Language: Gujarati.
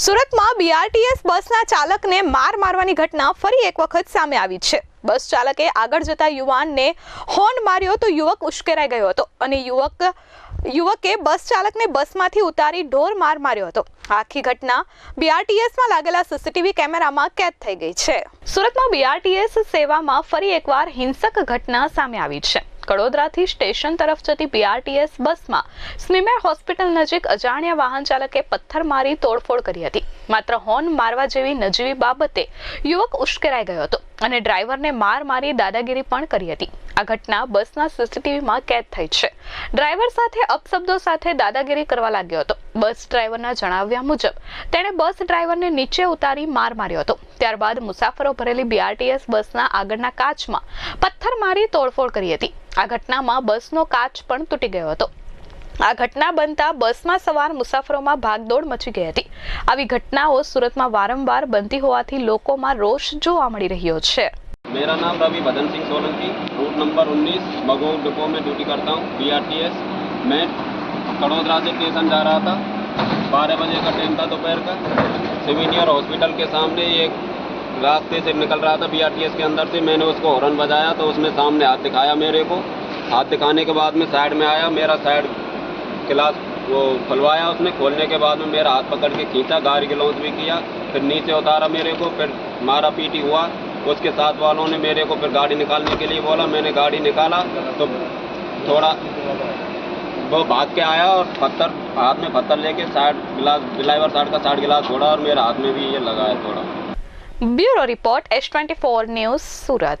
સુરતમાં બીઆરટીએસ બસના ચાલકને માર મારવાની ઘટના ફરી એક વખત સામે આવી છે. બસ ચાલકે આગળ જતા યુવાનને હોર્ન માર્યો તો યુવક ઉશ્કેરાઈ ગયો હતો અને યુવક, યુવકે બસ ચાલકને બસમાંથી ઉતારી ઢોર માર માર્યો હતો. આખી ઘટના બીઆરટીએસમાં લાગેલા સીસીટીવી કેમેરામાં કેદ થઈ ગઈ છે. સુરતમાં બીઆરટીએસ સેવામાં ફરી એકવાર હિંસક ઘટના સામે આવી છે. કડોદરાથી સ્ટેશન તરફ જતી બીઆરટીએસ બસમાં સ્મીમેર હોસ્પિટલ નજીક અજાણ્યા વાહન ચાલકે પથ્થર મારી તોડફોડ કરી હતી. માત્ર હોર્ન મારવા જેવી નજીવી બાબતે યુવક ઉશ્કેરાઈ ગયો હતો અને ડ્રાઈવરને માર મારી દાદાગીરી પણ કરી હતી. આ ઘટના બસના સીસીટીવીમાં કેદ થઈ છે. ડ્રાઈવર સાથે અપશબ્દો સાથે દાદાગીરી કરવા લાગ્યો હતો. બસ ડ્રાઈવરના જણાવ્યા મુજબ, તેણે બસ ડ્રાઈવરને નીચે ઉતારી માર માર્યો હતો. ત્યારબાદ મુસાફરો ભરેલી બીઆરટીએસ બસના આગળના કાચમાં પથ્થર મારી તોડફોડ કરી હતી. આ ઘટનામાં બસનો કાચ પણ તૂટી ગયો હતો. આ ઘટના બનતા બસમાં સવાર મુસાફરોમાં ભાગદોડ મચી ગઈ હતી આવી ઘટનાઓ સુરતમાં વારંવાર બનતી હોવાથી લોકોમાં રોષ જોવા મળી રહ્યો છે मेरा नाम Ravi Bhadan Singh Solanki route number 19 मगोल depot में ड्यूटी करता हूँ बीआरटीएस मैं कड़ोदरा से स्टेशन जा रहा था बारह बजे का टाइम था दोपहर का सिविनियर हॉस्पिटल के सामने एक रास्ते से निकल रहा था बीआरटीएस के अंदर से मैंने उसको हॉर्न बजाया तो उसने सामने हाथ दिखाया मेरे को हाथ दिखाने के बाद में साइड में आया मेरा साइड गिलास वो खुलवाया उसने, खोलने के बाद में मेरा हाथ पकड़ के खींचा गार गिलौस भी किया, फिर नीचे उतारा मेरे को, फिर मारा पीटी हुआ। उसके साथ वालों ने मेरे को फिर गाड़ी निकालने के लिए बोला, मैंने गाड़ी निकाला तो थोड़ा वो भाग के आया और पत्थर, हाथ में पत्थर लेके साठ गिलास, ड्राइवर साठ का साठ गिलास छोड़ा और मेरे हाथ में भी ये लगाया थोड़ा। Bureau report S twenty four news, Surat.